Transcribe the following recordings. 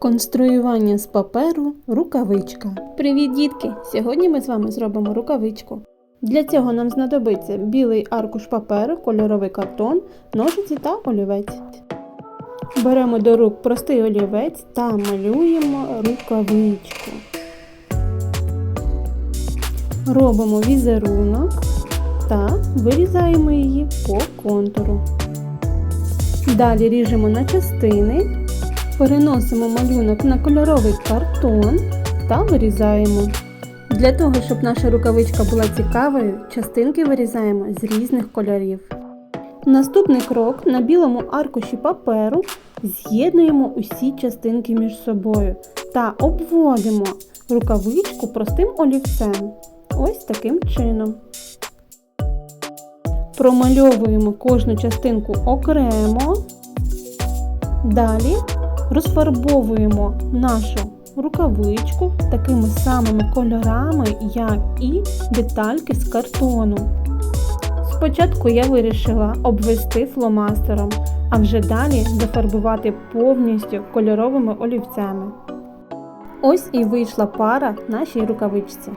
Конструювання з паперу рукавичка. Привіт, дітки! Сьогодні ми з вами зробимо рукавичку. Для цього нам знадобиться білий аркуш паперу, кольоровий картон, ножиці та олівець. Беремо до рук простий олівець та малюємо рукавичку. Робимо візерунок та вирізаємо її по контуру. Далі ріжемо на частини. Переносимо малюнок на кольоровий картон та вирізаємо. Для того, щоб наша рукавичка була цікавою, частинки вирізаємо з різних кольорів. Наступний крок на білому аркуші паперу з'єднуємо усі частинки між собою та обводимо рукавичку простим олівцем. Ось таким чином. Промальовуємо кожну частинку окремо. Далі розфарбовуємо нашу рукавичку такими самими кольорами, як і детальки з картону. Спочатку я вирішила обвести фломастером, а вже далі зафарбувати повністю кольоровими олівцями. Ось і вийшла пара нашій рукавичці.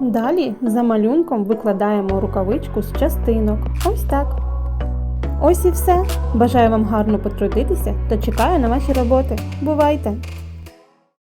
Далі за малюнком викладаємо рукавичку з частинок. Ось так. Ось і все. Бажаю вам гарно потрудитися та чекаю на ваші роботи. Бувайте!